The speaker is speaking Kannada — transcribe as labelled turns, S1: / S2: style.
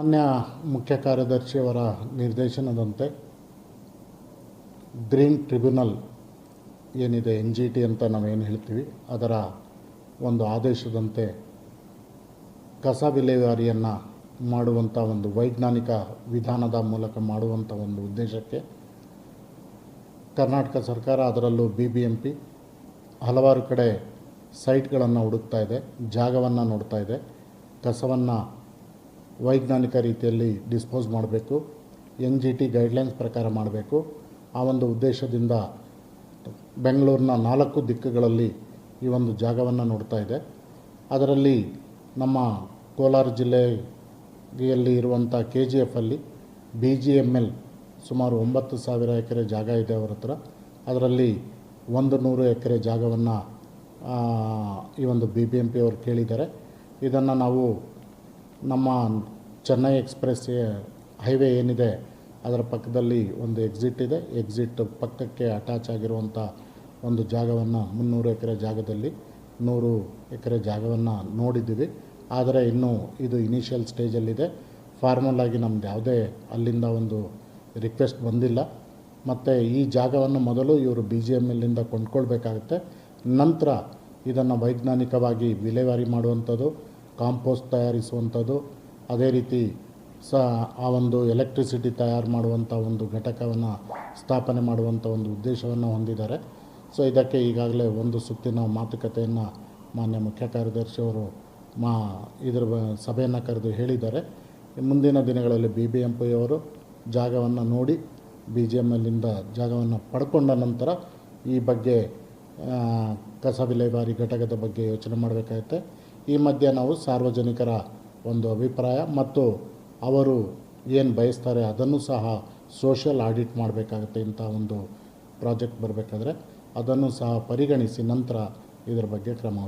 S1: ಮಾನ್ಯ ಮುಖ್ಯ ಕಾರ್ಯದರ್ಶಿಯವರ ನಿರ್ದೇಶನದಂತೆ ಗ್ರೀನ್ ಟ್ರಿಬ್ಯುನಲ್ ಏನಿದೆ ಎನ್ ಜಿ ಟಿ ಅಂತ ನಾವೇನು ಹೇಳ್ತೀವಿ, ಅದರ ಒಂದು ಆದೇಶದಂತೆ ಕಸ ವಿಲೇವಾರಿಯನ್ನು ಮಾಡುವಂಥ ಒಂದು ವೈಜ್ಞಾನಿಕ ವಿಧಾನದ ಮೂಲಕ ಮಾಡುವಂಥ ಒಂದು ಉದ್ದೇಶಕ್ಕೆ ಕರ್ನಾಟಕ ಸರ್ಕಾರ ಅದರಲ್ಲೂ ಬಿ ಬಿ ಎಂ ಪಿ ಹಲವಾರು ಕಡೆ ಸೈಟ್ಗಳನ್ನು ಹುಡುಕ್ತಾ ಇದೆ, ಜಾಗವನ್ನು ನೋಡ್ತಾ ಇದೆ, ಕಸವನ್ನು ವೈಜ್ಞಾನಿಕ ರೀತಿಯಲ್ಲಿ ಡಿಸ್ಪೋಸ್ ಮಾಡಬೇಕು, ಎನ್ ಜಿ ಟಿ ಗೈಡ್ಲೈನ್ಸ್ ಪ್ರಕಾರ ಮಾಡಬೇಕು. ಆ ಒಂದು ಉದ್ದೇಶದಿಂದ ಬೆಂಗಳೂರಿನ ನಾಲ್ಕು ದಿಕ್ಕುಗಳಲ್ಲಿ ಈ ಒಂದು ಜಾಗವನ್ನು ನೋಡ್ತಾ ಇದೆ. ಅದರಲ್ಲಿ ನಮ್ಮ ಕೋಲಾರ ಜಿಲ್ಲೆಯಲ್ಲಿ ಇರುವಂಥ ಕೆ ಜಿ ಎಫಲ್ಲಿ ಬಿ ಜಿ ಎಂ ಎಲ್ ಸುಮಾರು ಒಂಬತ್ತು ಸಾವಿರ ಎಕರೆ ಜಾಗ ಇದೆ ಅವರ ಹತ್ರ. ಅದರಲ್ಲಿ ಒಂದು ನೂರು ಎಕರೆ ಜಾಗವನ್ನು ಈ ಒಂದು ಬಿ ಬಿ ಎಂ ಪಿ ಅವರು ಕೇಳಿದ್ದಾರೆ. ಇದನ್ನು ನಾವು ನಮ್ಮ ಚೆನ್ನೈ ಎಕ್ಸ್ಪ್ರೆಸ್ ಹೈವೇ ಏನಿದೆ, ಅದರ ಪಕ್ಕದಲ್ಲಿ ಒಂದು ಎಕ್ಸಿಟ್ ಇದೆ. ಎಕ್ಸಿಟ್ ಪಕ್ಕಕ್ಕೆ ಅಟ್ಯಾಚ್ ಆಗಿರುವಂಥ ಒಂದು ಜಾಗವನ್ನು ಮುನ್ನೂರು ಎಕರೆ ಜಾಗದಲ್ಲಿ, ನೂರು ಎಕರೆ ಜಾಗವನ್ನು ನೋಡಿದ್ದೀವಿ. ಆದರೆ ಇನ್ನೂ ಇದು ಇನಿಷಿಯಲ್ ಸ್ಟೇಜಲ್ಲಿದೆ ಫಾರ್ಮಲ್ ಆಗಿ ನಮ್ದು ಯಾವುದೇ ಅಲ್ಲಿಂದ ಒಂದು ರಿಕ್ವೆಸ್ಟ್ ಬಂದಿಲ್ಲ. ಮತ್ತು ಈ ಜಾಗವನ್ನು ಮೊದಲು ಇವರು ಬಿ ಜಿ ಎಂ ಎಲ್ಲಿಂದ ಕೊಂಡ್ಕೊಳ್ಬೇಕಾಗುತ್ತೆ. ನಂತರ ಇದನ್ನು ವೈಜ್ಞಾನಿಕವಾಗಿ ವಿಲೇವಾರಿ ಮಾಡುವಂಥದ್ದು ಕಾಂಪೋಸ್ಟ್ ತಯಾರಿಸುವಂಥದ್ದು. ಅದೇ ರೀತಿ ಸ, ಆ ಒಂದು ಎಲೆಕ್ಟ್ರಿಸಿಟಿ ತಯಾರು ಮಾಡುವಂಥ ಒಂದು ಘಟಕವನ್ನು ಸ್ಥಾಪನೆ ಮಾಡುವಂಥ ಒಂದು ಉದ್ದೇಶವನ್ನು ಹೊಂದಿದ್ದಾರೆ. ಸೊ, ಇದಕ್ಕೆ ಈಗಾಗಲೇ ಒಂದು ಸುತ್ತಿನ ಮಾತುಕತೆಯನ್ನು ಮಾನ್ಯ ಮುಖ್ಯ ಕಾರ್ಯದರ್ಶಿಯವರು ಮಾ, ಇದ್ರ ಸಭೆಯನ್ನು ಕರೆದು ಹೇಳಿದ್ದಾರೆ. ಮುಂದಿನ ದಿನಗಳಲ್ಲಿ ಬಿ ಬಿ ಎಂ ಪಿಯವರು ಜಾಗವನ್ನು ನೋಡಿ ಬಿ ಜಿ ಎಂ ಎಲ್ಲಿಂದ ಜಾಗವನ್ನು ಪಡ್ಕೊಂಡ ನಂತರ ಈ ಬಗ್ಗೆ ಕಸ ವಿಲೇವಾರಿ ಘಟಕದ ಬಗ್ಗೆ ಯೋಚನೆ ಮಾಡಬೇಕಾಗುತ್ತೆ. ಈ ಮಧ್ಯೆ ನಾವು ಸಾರ್ವಜನಿಕರ ಒಂದು ಅಭಿಪ್ರಾಯ ಮತ್ತು ಅವರು ಏನು ಬಯಸ್ತಾರೆ ಅದನ್ನು ಸಹ ಸೋಷಿಯಲ್ ಆಡಿಟ್ ಮಾಡಬೇಕಾಗುತ್ತೆ ಇಂಥ ಒಂದು ಪ್ರಾಜೆಕ್ಟ್ ಬರಬೇಕಾದ್ರೆ ಅದನ್ನು ಸಹ ಪರಿಗಣಿಸಿ ನಂತರ ಇದರ ಬಗ್ಗೆ ಕ್ರಮ